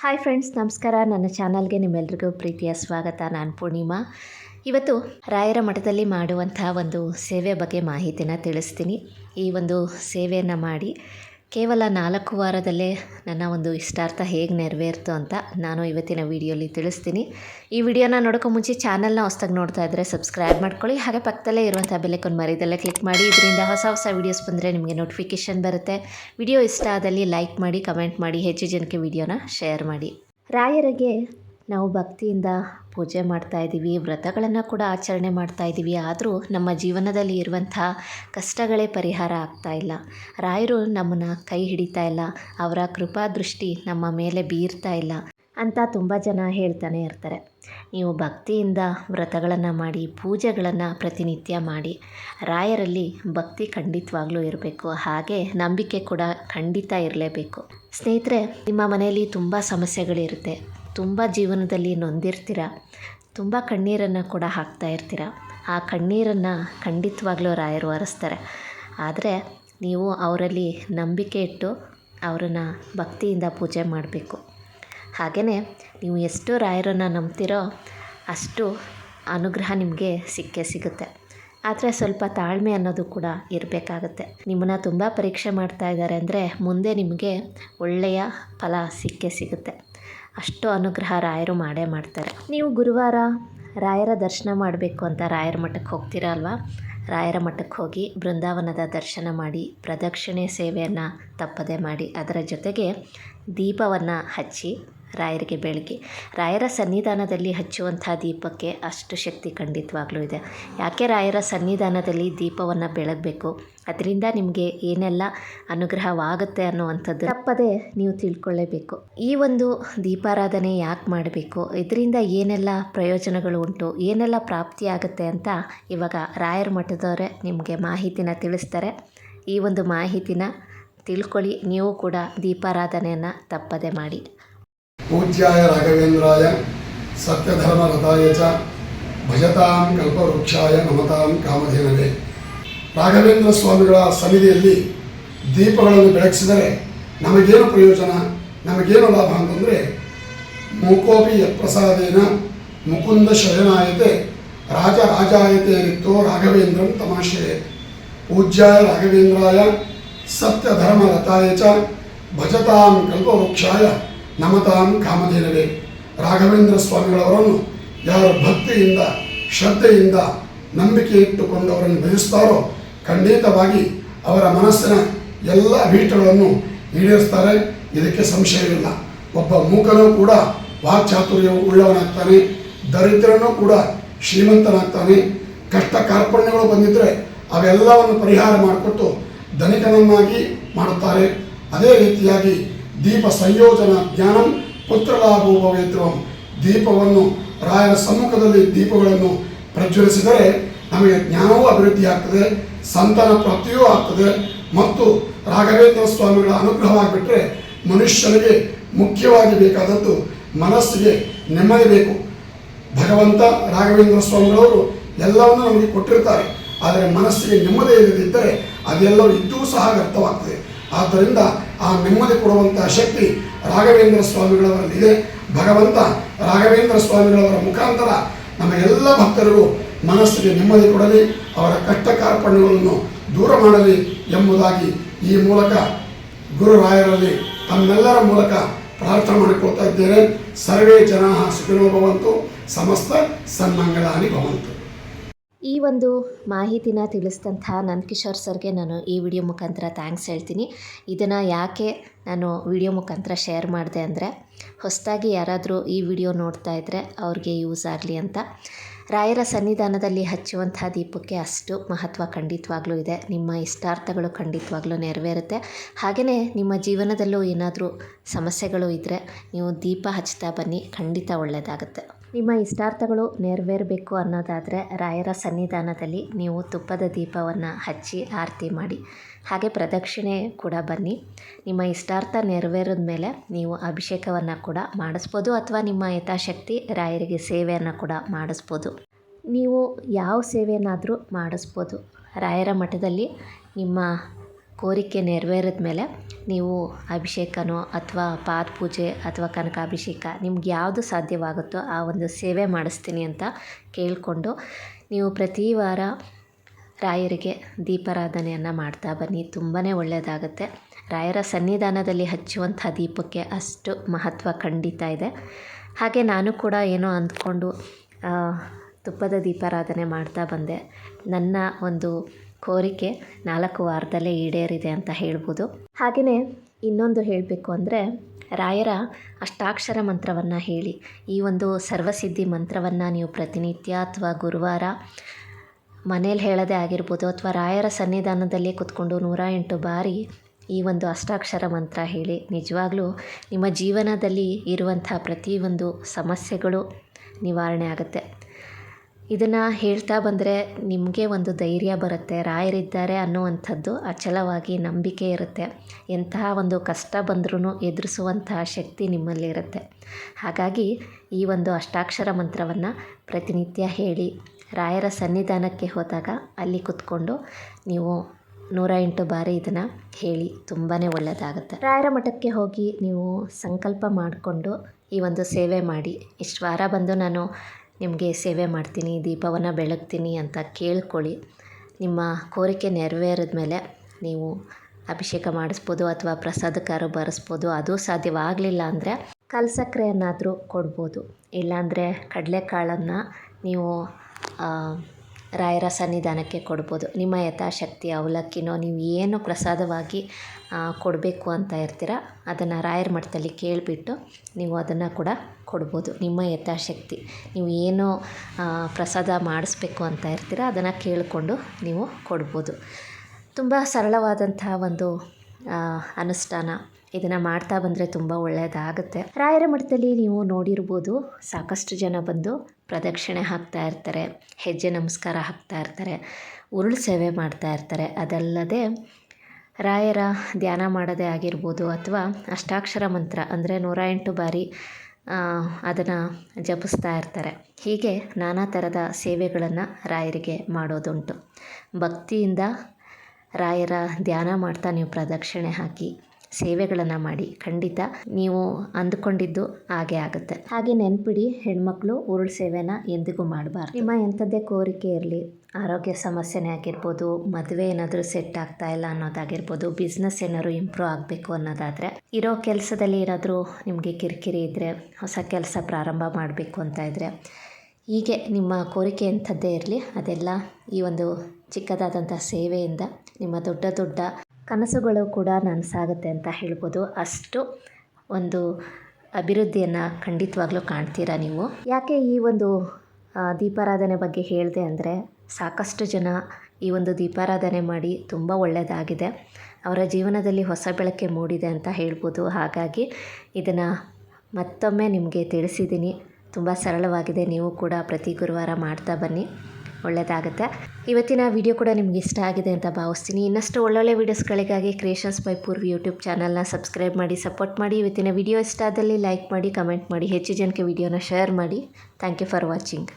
Hi friends ನಮಸ್ಕಾರ. ನನ್ನ ಚಾನಲ್ಗೆ ನಿಮ್ಮೆಲ್ರಿಗೂ ಪ್ರೀತಿಯ ಸ್ವಾಗತ. ನಾನು ಪೂರ್ಣಿಮಾ. ಇವತ್ತು ರಾಯರ ಮಠದಲ್ಲಿ ಮಾಡುವಂಥ ಒಂದು ಸೇವೆ ಬಗ್ಗೆ ಮಾಹಿತಿನ ತಿಳಿಸ್ತೀನಿ. ಈ ಒಂದು ಸೇವೆಯನ್ನು ಮಾಡಿ ಕೇವಲ ನಾಲ್ಕು ವಾರದಲ್ಲೇ ನನ್ನ ಒಂದು ಇಷ್ಟಾರ್ಥ ಹೇಗೆ ನೆರವೇರ್ತು ಅಂತ ನಾನು ಇವತ್ತಿನ ವಿಡಿಯೋಲಿ ತಿಳಿಸ್ತೀನಿ. ಈ ವಿಡಿಯೋನ ನೋಡೋಕ್ಕೂ ಮುಂಚೆ ಚಾನಲ್ನ ಹೊಸ್ದಾಗಿ ನೋಡ್ತಾ ಇದ್ದರೆ ಸಬ್ಸ್ಕ್ರೈಬ್ ಮಾಡ್ಕೊಳ್ಳಿ. ಹಾಗೆ ಪಕ್ಕದಲ್ಲೇ ಇರುವಂಥ ಬೆಲೆಕೊಂಡು ಮರಿದಲ್ಲೇ ಕ್ಲಿಕ್ ಮಾಡಿ. ಇದರಿಂದ ಹೊಸ ಹೊಸ ವೀಡಿಯೋಸ್ ಬಂದರೆ ನಿಮಗೆ ನೋಟಿಫಿಕೇಷನ್ ಬರುತ್ತೆ. ವಿಡಿಯೋ ಇಷ್ಟ ಆದಲ್ಲಿ ಲೈಕ್ ಮಾಡಿ, ಕಮೆಂಟ್ ಮಾಡಿ, ಹೆಚ್ಚು ಜನಕ್ಕೆ ವಿಡಿಯೋನ ಶೇರ್ ಮಾಡಿ. ರಾಯರಿಗೆ ನಾವು ಭಕ್ತಿಯಿಂದ ಪೂಜೆ ಮಾಡ್ತಾ ಇದ್ದೀವಿ, ವ್ರತಗಳನ್ನು ಕೂಡ ಆಚರಣೆ ಮಾಡ್ತಾ ಇದ್ದೀವಿ. ಆದರೂ ನಮ್ಮ ಜೀವನದಲ್ಲಿ ಇರುವಂಥ ಕಷ್ಟಗಳೇ ಪರಿಹಾರ ಆಗ್ತಾ ಇಲ್ಲ. ರಾಯರು ನಮ್ಮನ್ನು ಕೈ ಹಿಡಿತಾ ಇಲ್ಲ. ಅವರ ಕೃಪಾ ದೃಷ್ಟಿ ನಮ್ಮ ಮೇಲೆ ಬೀರ್ತಾ ಇಲ್ಲ ಅಂತ ತುಂಬ ಜನ ಹೇಳ್ತಾನೆ ಇರ್ತಾರೆ. ನೀವು ಭಕ್ತಿಯಿಂದ ವ್ರತಗಳನ್ನು ಮಾಡಿ, ಪೂಜೆಗಳನ್ನು ಪ್ರತಿನಿತ್ಯ ಮಾಡಿ. ರಾಯರಲ್ಲಿ ಭಕ್ತಿ ಖಂಡಿತವಾಗ್ಲೂ ಇರಬೇಕು. ಹಾಗೆ ನಂಬಿಕೆ ಕೂಡ ಖಂಡಿತ ಇರಲೇಬೇಕು. ಸ್ನೇಹಿತರೆ, ನಿಮ್ಮ ಮನೆಯಲ್ಲಿ ತುಂಬ ಸಮಸ್ಯೆಗಳಿರುತ್ತೆ. ತುಂಬ ಜೀವನದಲ್ಲಿ ನೊಂದಿರ್ತೀರ, ತುಂಬ ಕಣ್ಣೀರನ್ನು ಕೂಡ ಹಾಕ್ತಾ ಇರ್ತೀರ. ಆ ಕಣ್ಣೀರನ್ನು ಖಂಡಿತವಾಗ್ಲೂ ರಾಯರು ಹರಿಸ್ತಾರೆ ಆದರೆ ನೀವು ಅವರಲ್ಲಿ ನಂಬಿಕೆ ಇಟ್ಟು ಅವರನ್ನು ಭಕ್ತಿಯಿಂದ ಪೂಜೆ ಮಾಡಬೇಕು. ಹಾಗೆಯೇ ನೀವು ಎಷ್ಟು ರಾಯರನ್ನು ನಂಬ್ತೀರೋ ಅಷ್ಟು ಅನುಗ್ರಹ ನಿಮಗೆ ಸಿಕ್ಕೇ ಸಿಗುತ್ತೆ. ಆದರೆ ಸ್ವಲ್ಪ ತಾಳ್ಮೆ ಅನ್ನೋದು ಕೂಡ ಇರಬೇಕಾಗತ್ತೆ. ನಿಮ್ಮನ್ನು ತುಂಬ ಪರೀಕ್ಷೆ ಮಾಡ್ತಾ ಇದ್ದಾರೆ ಅಂದರೆ ಮುಂದೆ ನಿಮಗೆ ಒಳ್ಳೆಯ ಫಲ ಸಿಕ್ಕೇ ಸಿಗುತ್ತೆ. ಅಷ್ಟು ಅನುಗ್ರಹ ರಾಯರು ಮಾಡೇ ಮಾಡ್ತಾರೆ. ನೀವು ಗುರುವಾರ ರಾಯರ ದರ್ಶನ ಮಾಡಬೇಕು ಅಂತ ರಾಯರ ಮಠಕ್ಕೆ ಹೋಗ್ತೀರಾ ಅಲ್ವಾ? ರಾಯರ ಮಠಕ್ಕೆ ಹೋಗಿ ಬೃಂದಾವನದ ದರ್ಶನ ಮಾಡಿ, ಪ್ರದಕ್ಷಿಣೆ ಸೇವೆಯನ್ನು ತಪ್ಪದೆ ಮಾಡಿ, ಅದರ ಜೊತೆಗೆ ದೀಪವನ್ನು ಹಚ್ಚಿ ರಾಯರಿಗೆ ಬೆಳಗ್ಗೆ. ರಾಯರ ಸನ್ನಿಧಾನದಲ್ಲಿ ಹಚ್ಚುವಂಥ ದೀಪಕ್ಕೆ ಅಷ್ಟು ಶಕ್ತಿ ಖಂಡಿತವಾಗ್ಲೂ ಇದೆ. ಯಾಕೆ ರಾಯರ ಸನ್ನಿಧಾನದಲ್ಲಿ ದೀಪವನ್ನು ಬೆಳಗಬೇಕು? ಅದರಿಂದ ನಿಮಗೆ ಏನೆಲ್ಲ ಅನುಗ್ರಹವಾಗುತ್ತೆ ಅನ್ನುವಂಥದ್ದು ತಪ್ಪದೆ ನೀವು ತಿಳ್ಕೊಳ್ಳೇಬೇಕು ಈ ಒಂದು ದೀಪಾರಾಧನೆ ಯಾಕೆ ಮಾಡಬೇಕು? ಇದರಿಂದ ಏನೆಲ್ಲ ಪ್ರಯೋಜನಗಳು ಉಂಟು? ಏನೆಲ್ಲ ಪ್ರಾಪ್ತಿಯಾಗುತ್ತೆ ಅಂತ ಇವಾಗ ರಾಯರ ಮಠದವರೇ ನಿಮಗೆ ಮಾಹಿತಿನ ತಿಳಿಸ್ತಾರೆ. ಈ ಒಂದು ಮಾಹಿತಿನ ತಿಳ್ಕೊಳ್ಳಿ. ನೀವು ಕೂಡ ದೀಪಾರಾಧನೆಯನ್ನು ತಪ್ಪದೆ ಮಾಡಿ. ಪೂಜ್ಯಾಯ ರಾಘವೇಂದ್ರಾಯ ಸತ್ಯಧರ್ಮರತಾಯ ಚ, ಭಜತಾಂ ಕಲ್ಪವೃಕ್ಷಾಯ ಮಮತಾಂ ಕಾಮಧೇನವೇ. ರಾಘವೇಂದ್ರ ಸ್ವಾಮಿಗಳ ಸನ್ನಿಧಿಯಲ್ಲಿ ದೀಪಗಳನ್ನು ಬೆಳಗಿಸಿದರೆ ನಮಗೇನು ಪ್ರಯೋಜನ, ನಮಗೇನು ಲಾಭ ಅಂತಂದರೆ ಮೂಕೋಪಿ ಯತ್ಪ್ರಸಾದೇನ ಮುಕುಂದ ಶಯನಾಯತೆ ರಾಜ ರಾಜಾಯತೆ ತೋ ರಾಘವೇಂದ್ರಂ ತಮಾಷೆ. ಪೂಜ್ಯಾಯ ರಾಘವೇಂದ್ರಾಯ ಸತ್ಯಧರ್ಮರತಾಯ ಚ, ಭಜತಾಂ ಕಲ್ಪವೃಕ್ಷಾಯ ನಮತಾಂ ಕಾಮಧೇನವೇ ರಾಘವೇಂದ್ರ ಸ್ವಾಮಿಗಳವರನ್ನು ಯಾರು ಭಕ್ತಿಯಿಂದ, ಶ್ರದ್ಧೆಯಿಂದ ನಂಬಿಕೆ ಇಟ್ಟುಕೊಂಡು ಅವರನ್ನು ಭಜಿಸ್ತಾರೋ, ಖಂಡಿತವಾಗಿ ಅವರ ಮನಸ್ಸಿನ ಎಲ್ಲ ಬೀಟಗಳನ್ನು ಈಡೇರಿಸ್ತಾರೆ. ಇದಕ್ಕೆ ಸಂಶಯವಿಲ್ಲ. ಒಬ್ಬ ಮೂಕನೂ ಕೂಡ ವಾಕ್ಚಾತುರ್ಯ ಉಳ್ಳವನಾಗ್ತಾನೆ. ದರಿದ್ರನೂ ಕೂಡ ಶ್ರೀಮಂತನಾಗ್ತಾನೆ. ಕಷ್ಟ ಕಾರ್ಪಣ್ಯಗಳು ಬಂದಿದ್ದರೆ ಅವೆಲ್ಲವನ್ನು ಪರಿಹಾರ ಮಾಡಿಕೊಟ್ಟು ಧನಿಕನನ್ನಾಗಿ ಮಾಡುತ್ತಾರೆ. ಅದೇ ರೀತಿಯಾಗಿ ದೀಪ ಸಂಯೋಜನ ಜ್ಞಾನಂ ಪುತ್ರಲಾಭೋಪವೇತ್ರವಂ ದೀಪವನ್ನು ರಾಯರ ಸಮ್ಮುಖದಲ್ಲಿ ದೀಪಗಳನ್ನು ಪ್ರಜ್ವಲಿಸಿದರೆ ನಮಗೆ ಜ್ಞಾನವೂ ಅಭಿವೃದ್ಧಿ ಆಗ್ತದೆ, ಸಂತಾನ ಪ್ರಾಪ್ತಿಯೂ ಆಗ್ತದೆ ಮತ್ತು ರಾಘವೇಂದ್ರ ಸ್ವಾಮಿಗಳ ಅನುಗ್ರಹವಾಗಿಬಿಟ್ರೆ ಮನುಷ್ಯನಿಗೆ ಮುಖ್ಯವಾಗಿ ಬೇಕಾದದ್ದು ಮನಸ್ಸಿಗೆ ನೆಮ್ಮದಿ ಬೇಕು. ಭಗವಂತ, ರಾಘವೇಂದ್ರ ಸ್ವಾಮಿಗಳವರು ಎಲ್ಲವನ್ನು ನಮಗೆ ಕೊಟ್ಟಿರ್ತಾರೆ, ಆದರೆ ಮನಸ್ಸಿಗೆ ನೆಮ್ಮದಿ ಇಲ್ಲದಿದ್ದರೆ ಅದೆಲ್ಲವೂ ಇದ್ದೂ ಸಹ ವ್ಯರ್ಥವಾಗ್ತದೆ. ಆದ್ದರಿಂದ ಆ ನೆಮ್ಮದಿ ಕೊಡುವಂತಹ ಶಕ್ತಿ ರಾಘವೇಂದ್ರ ಸ್ವಾಮಿಗಳವರಲ್ಲಿದೆ. ಭಗವಂತ ರಾಘವೇಂದ್ರ ಸ್ವಾಮಿಗಳವರ ಮುಖಾಂತರ ನಮ್ಮ ಎಲ್ಲ ಭಕ್ತರಿಗೂ ಮನಸ್ಸಿಗೆ ನೆಮ್ಮದಿ ಕೊಡಲಿ, ಅವರ ಕಷ್ಟ ಕಾರ್ಪಣ್ಯಗಳನ್ನು ದೂರ ಮಾಡಲಿ ಎಂಬುದಾಗಿ ಈ ಮೂಲಕ ಗುರುರಾಯರಲ್ಲಿ ತಮ್ಮೆಲ್ಲರ ಮೂಲಕ ಪ್ರಾರ್ಥನೆ ಮಾಡಿಕೊಳ್ತಾ ಇದ್ದೇನೆ. ಸರ್ವೇ ಜನಾ ಸುಖಿನೋ ಭವಂತು, ಸಮಸ್ತ ಸನ್ಮಂಗಳಾನಿ ಭವಂತು. ಈ ಒಂದು ಮಾಹಿತಿನ ತಿಳಿಸಿದಂಥ ನಂದಕಿಶೋರ್ ಸರ್ಗೆ ನಾನು ಈ ವಿಡಿಯೋ ಮುಖಾಂತರ ಥ್ಯಾಂಕ್ಸ್ ಹೇಳ್ತೀನಿ. ಇದನ್ನು ಯಾಕೆ ನಾನು ವಿಡಿಯೋ ಮುಖಾಂತರ ಶೇರ್ ಮಾಡಿದೆ ಅಂದರೆ, ಹೊಸದಾಗಿ ಯಾರಾದರೂ ಈ ವಿಡಿಯೋ ನೋಡ್ತಾ ಇದ್ದರೆ ಅವ್ರಿಗೆ ಯೂಸ್ ಆಗಲಿ ಅಂತ. ರಾಯರ ಸನ್ನಿಧಾನದಲ್ಲಿ ಹಚ್ಚುವಂಥ ದೀಪಕ್ಕೆ ಅಷ್ಟು ಮಹತ್ವ ಖಂಡಿತವಾಗ್ಲೂ ಇದೆ. ನಿಮ್ಮ ಇಷ್ಟಾರ್ಥಗಳು ಖಂಡಿತವಾಗ್ಲೂ ನೆರವೇರುತ್ತೆ. ಹಾಗೆಯೇ ನಿಮ್ಮ ಜೀವನದಲ್ಲೂ ಏನಾದರೂ ಸಮಸ್ಯೆಗಳು ಇದ್ದರೆ ನೀವು ದೀಪ ಹಚ್ತಾ ಬನ್ನಿ. ಖಂಡಿತ ಒಳ್ಳೆಯದಾಗುತ್ತೆ ನಿಮ್ಮ ಇಷ್ಟಾರ್ಥಗಳು ನೆರವೇರಬೇಕು ಅನ್ನೋದಾದರೆ ರಾಯರ ಸನ್ನಿಧಾನದಲ್ಲಿ ನೀವು ತುಪ್ಪದ ದೀಪವನ್ನು ಹಚ್ಚಿ ಆರತಿ ಮಾಡಿ. ಹಾಗೆ ಪ್ರದಕ್ಷಿಣೆ ಕೂಡ ಬನ್ನಿ. ನಿಮ್ಮ ಇಷ್ಟಾರ್ಥ ನೆರವೇರಿದ ಮೇಲೆ ನೀವು ಅಭಿಷೇಕವನ್ನು ಕೂಡ ಮಾಡಿಸ್ಬೋದು ಅಥವಾ ನಿಮ್ಮ ಯಥಾಶಕ್ತಿ ರಾಯರಿಗೆ ಸೇವೆಯನ್ನು ಕೂಡ ಮಾಡಿಸ್ಬೋದು. ನೀವು ಯಾವ ಸೇವೆಯನ್ನಾದರೂ ಮಾಡಿಸ್ಬೋದು. ರಾಯರ ಮಠದಲ್ಲಿ ನಿಮ್ಮ ಕೋರಿಕೆ ನೆರವೇರಿದ ಮೇಲೆ ನೀವು ಅಭಿಷೇಕನೋ ಅಥವಾ ಪಾದ ಪೂಜೆ ಅಥವಾ ಕನಕಾಭಿಷೇಕ ನಿಮ್ಗೆ ಯಾವುದು ಸಾಧ್ಯವಾಗುತ್ತೋ ಆ ಒಂದು ಸೇವೆ ಮಾಡಿಸ್ತೀನಿ ಅಂತ ಕೇಳಿಕೊಂಡು ನೀವು ಪ್ರತಿ ವಾರ ರಾಯರಿಗೆ ದೀಪಾರಾಧನೆಯನ್ನು ಮಾಡ್ತಾ ಬನ್ನಿ. ತುಂಬಾ ಒಳ್ಳೆಯದಾಗುತ್ತೆ. ರಾಯರ ಸನ್ನಿಧಾನದಲ್ಲಿ ಹಚ್ಚುವಂಥ ದೀಪಕ್ಕೆ ಅಷ್ಟು ಮಹತ್ವ ಖಂಡಿತ ಇದೆ. ಹಾಗೆ ನಾನು ಕೂಡ ಏನೋ ಅಂದ್ಕೊಂಡು ತುಪ್ಪದ ದೀಪಾರಾಧನೆ ಮಾಡ್ತಾ ಬಂದೆ. ನನ್ನ ಒಂದು ಕೋರಿಕೆ ನಾಲ್ಕು ವಾರದಲ್ಲೇ ಈಡೇರಿದೆ ಅಂತ ಹೇಳ್ಬೋದು. ಹಾಗೆಯೇ ಇನ್ನೊಂದು ಹೇಳಬೇಕು ಅಂದರೆ, ರಾಯರ ಅಷ್ಟಾಕ್ಷರ ಮಂತ್ರವನ್ನು ಹೇಳಿ. ಈ ಒಂದು ಸರ್ವಸಿದ್ಧಿ ಮಂತ್ರವನ್ನು ನೀವು ಪ್ರತಿನಿತ್ಯ ಅಥವಾ ಗುರುವಾರ ಮನೇಲಿ ಹೇಳೋದೇ ಆಗಿರ್ಬೋದು ಅಥವಾ ರಾಯರ ಸನ್ನಿಧಾನದಲ್ಲಿ ಕೂತ್ಕೊಂಡು ನೂರ ಎಂಟು ಬಾರಿ ಈ ಒಂದು ಅಷ್ಟಾಕ್ಷರ ಮಂತ್ರ ಹೇಳಿ. ನಿಜವಾಗ್ಲೂ ನಿಮ್ಮ ಜೀವನದಲ್ಲಿ ಇರುವಂಥ ಪ್ರತಿಯೊಂದು ಸಮಸ್ಯೆಗಳು ನಿವಾರಣೆ ಆಗುತ್ತೆ. ಇದನ್ನು ಹೇಳ್ತಾ ಬಂದರೆ ನಿಮಗೆ ಒಂದು ಧೈರ್ಯ ಬರುತ್ತೆ, ರಾಯರಿದ್ದಾರೆ ಅನ್ನುವಂಥದ್ದು ಅಚಲವಾಗಿ ನಂಬಿಕೆ ಇರುತ್ತೆ. ಎಂತಹ ಒಂದು ಕಷ್ಟ ಬಂದ್ರೂ ಎದುರಿಸುವಂತಹ ಶಕ್ತಿ ನಿಮ್ಮಲ್ಲಿರುತ್ತೆ. ಹಾಗಾಗಿ ಈ ಒಂದು ಅಷ್ಟಾಕ್ಷರ ಮಂತ್ರವನ್ನು ಪ್ರತಿನಿತ್ಯ ಹೇಳಿ, ರಾಯರ ಸನ್ನಿಧಾನಕ್ಕೆ ಹೋದಾಗ ಅಲ್ಲಿ ಕೂತ್ಕೊಂಡು ನೀವು ನೂರ ಎಂಟು ಬಾರಿ ಇದನ್ನು ಹೇಳಿ ತುಂಬಾ ಒಳ್ಳೆಯದಾಗುತ್ತೆ ರಾಯರ ಮಠಕ್ಕೆ ಹೋಗಿ ನೀವು ಸಂಕಲ್ಪ ಮಾಡಿಕೊಂಡು ಈ ಒಂದು ಸೇವೆ ಮಾಡಿ. ಇಷ್ಟು ವಾರ ಬಂದು ನಾನು ನಿಮಗೆ ಸೇವೆ ಮಾಡ್ತೀನಿ, ದೀಪವನ್ನು ಬೆಳಗ್ತೀನಿ ಅಂತ ಕೇಳ್ಕೊಳ್ಳಿ. ನಿಮ್ಮ ಕೋರಿಕೆ ನೆರವೇರಿದ ಮೇಲೆ ನೀವು ಅಭಿಷೇಕ ಮಾಡಿಸ್ಬೋದು ಅಥವಾ ಪ್ರಸಾದಕ್ಕಾರು ಬರೆಸ್ಬೋದು. ಅದು ಸಾಧ್ಯವಾಗಲಿಲ್ಲ ಅಂದರೆ ಕಲ್ಸಕ್ಕರೆಯನ್ನಾದರೂ ಕೊಡ್ಬೋದು. ಇಲ್ಲಾಂದರೆ ಕಡಲೆಕಾಳನ್ನು ನೀವು ರಾಯರ ಸನ್ನಿಧಾನಕ್ಕೆ ಕೊಡ್ಬೋದು. ನಿಮ್ಮ ಯಥಾಶಕ್ತಿ ಅವಲಕ್ಕಿನೋ ನೀವು ಏನು ಪ್ರಸಾದವಾಗಿ ಕೊಡಬೇಕು ಅಂತ ಇರ್ತೀರ, ಅದನ್ನು ರಾಯರ ಮಠದಲ್ಲಿ ಕೇಳಿಬಿಟ್ಟು ನೀವು ಅದನ್ನು ಕೂಡ ಕೊಡ್ಬೋದು. ನಿಮ್ಮ ಯಥಾಶಕ್ತಿ, ನೀವು ಏನು ಪ್ರಸಾದ ಮಾಡಿಸ್ಬೇಕು ಅಂತ ಇರ್ತೀರ, ಅದನ್ನು ಕೇಳಿಕೊಂಡು ನೀವು ಕೊಡ್ಬೋದು. ತುಂಬ ಸರಳವಾದಂತಹ ಒಂದು ಅನುಷ್ಠಾನ ಇದನ್ನು ಮಾಡ್ತಾ ಬಂದರೆ ತುಂಬ ಒಳ್ಳೆಯದಾಗುತ್ತೆ ರಾಯರ ಮಠದಲ್ಲಿ ನೀವು ನೋಡಿರ್ಬೋದು ಸಾಕಷ್ಟು ಜನ ಬಂದು ಪ್ರದಕ್ಷಿಣೆ ಹಾಕ್ತಾ ಇರ್ತಾರೆ, ಹೆಜ್ಜೆ ನಮಸ್ಕಾರ ಹಾಕ್ತಾ ಇರ್ತಾರೆ, ಉರುಳು ಸೇವೆ ಮಾಡ್ತಾ ಇರ್ತಾರೆ. ಅದಲ್ಲದೆ ರಾಯರ ಧ್ಯಾನ ಮಾಡೋದೇ ಆಗಿರ್ಬೋದು ಅಥವಾ ಅಷ್ಟಾಕ್ಷರ ಮಂತ್ರ ಅಂದರೆ ನೂರ ಎಂಟು ಬಾರಿ ಅದನ್ನು ಜಪಿಸ್ತಾ ಇರ್ತಾರೆ. ಹೀಗೆ ನಾನಾ ಥರದ ಸೇವೆಗಳನ್ನು ರಾಯರಿಗೆ ಮಾಡೋದುಂಟು. ಭಕ್ತಿಯಿಂದ ರಾಯರ ಧ್ಯಾನ ಮಾಡ್ತಾ ನೀವು ಪ್ರದಕ್ಷಿಣೆ ಹಾಕಿ ಸೇವೆಗಳನ್ನು ಮಾಡಿ ಖಂಡಿತ ನೀವು ಅಂದುಕೊಂಡಿದ್ದು ಹಾಗೆ ಆಗುತ್ತೆ. ಹಾಗೆ ನೆನ್ಪಿಡಿ, ಹೆಣ್ಮಕ್ಳು ಉರುಳು ಸೇವೆನ ಎಂದಿಗೂ ಮಾಡಬಾರ್ದು. ನಿಮ್ಮ ಎಂಥದ್ದೇ ಕೋರಿಕೆ ಇರಲಿ. ಆರೋಗ್ಯ ಸಮಸ್ಯೆನೇ ಆಗಿರ್ಬೋದು, ಮದುವೆ ಏನಾದರೂ ಸೆಟ್ ಆಗ್ತಾ ಇಲ್ಲ ಅನ್ನೋದಾಗಿರ್ಬೋದು ಬಿಸ್ನೆಸ್ ಏನಾದ್ರು ಇಂಪ್ರೂವ್ ಆಗಬೇಕು ಅನ್ನೋದಾದರೆ, ಇರೋ ಕೆಲಸದಲ್ಲಿ ಏನಾದರೂ ನಿಮಗೆ ಕಿರಿಕಿರಿ ಇದ್ದರೆ ಹೊಸ ಕೆಲಸ ಪ್ರಾರಂಭ ಮಾಡಬೇಕು ಅಂತ ಇದ್ದರೆ ಹೀಗೆ ನಿಮ್ಮ ಕೋರಿಕೆ ಎಂಥದ್ದೇ ಇರಲಿ, ಅದೆಲ್ಲ ಈ ಒಂದು ಚಿಕ್ಕದಾದಂಥ ಸೇವೆಯಿಂದ ನಿಮ್ಮ ದೊಡ್ಡ ದೊಡ್ಡ ಕನಸುಗಳು ಕೂಡ ನನಸಾಗುತ್ತೆ ಅಂತ ಹೇಳ್ಬೋದು. ಅಷ್ಟು ಒಂದು ಅಭಿವೃದ್ಧಿಯನ್ನು ಖಂಡಿತವಾಗ್ಲೂ ಕಾಣ್ತೀರಾ ನೀವು? ಯಾಕೆ ಈ ಒಂದು ದೀಪಾರಾಧನೆ ಬಗ್ಗೆ ಹೇಳಿದೆ ಅಂದರೆ ಸಾಕಷ್ಟು ಜನ ಈ ಒಂದು ದೀಪಾರಾಧನೆ ಮಾಡಿ ತುಂಬ ಒಳ್ಳೆಯದಾಗಿದೆ ಅವರ ಜೀವನದಲ್ಲಿ ಹೊಸ ಬೆಳಕೆ ಮೂಡಿದೆ ಅಂತ ಹೇಳ್ಬೋದು. ಹಾಗಾಗಿ ಇದನ್ನು ಮತ್ತೊಮ್ಮೆ ನಿಮಗೆ ತಿಳಿಸಿದ್ದೀನಿ. ತುಂಬ ಸರಳವಾಗಿದೆ. ನೀವು ಕೂಡ ಪ್ರತಿ ಗುರುವಾರ ಮಾಡ್ತಾ ಬನ್ನಿ. ಒಳ್ಳೆಯದಾಗುತ್ತೆ ಇವತ್ತಿನ ವಿಡಿಯೋ ಕೂಡ ನಿಮ್ಗೆ ಇಷ್ಟ ಆಗಿದೆ ಅಂತ ಭಾವಿಸ್ತೀನಿ. ಇನ್ನಷ್ಟು ಒಳ್ಳೊಳ್ಳೆ ವೀಡಿಯೋಸ್ಗಳಿಗಾಗಿ ಕ್ರಿಯೇಷನ್ಸ್ ಬೈ ಪೂರ್ವಿ ಯೂಟ್ಯೂಬ್ ಚಾನಲ್ನ ಸಬ್ಸ್ಕ್ರೈಬ್ ಮಾಡಿ ಸಪೋರ್ಟ್ ಮಾಡಿ. ಇವತ್ತಿನ ವಿಡಿಯೋ ಇಷ್ಟ ಆದಲ್ಲಿ ಲೈಕ್ ಮಾಡಿ ಕಮೆಂಟ್ ಮಾಡಿ. ಹೆಚ್ಚು ಜನಕ್ಕೆ ವಿಡಿಯೋನ ಶೇರ್ ಮಾಡಿ. Thank you for watching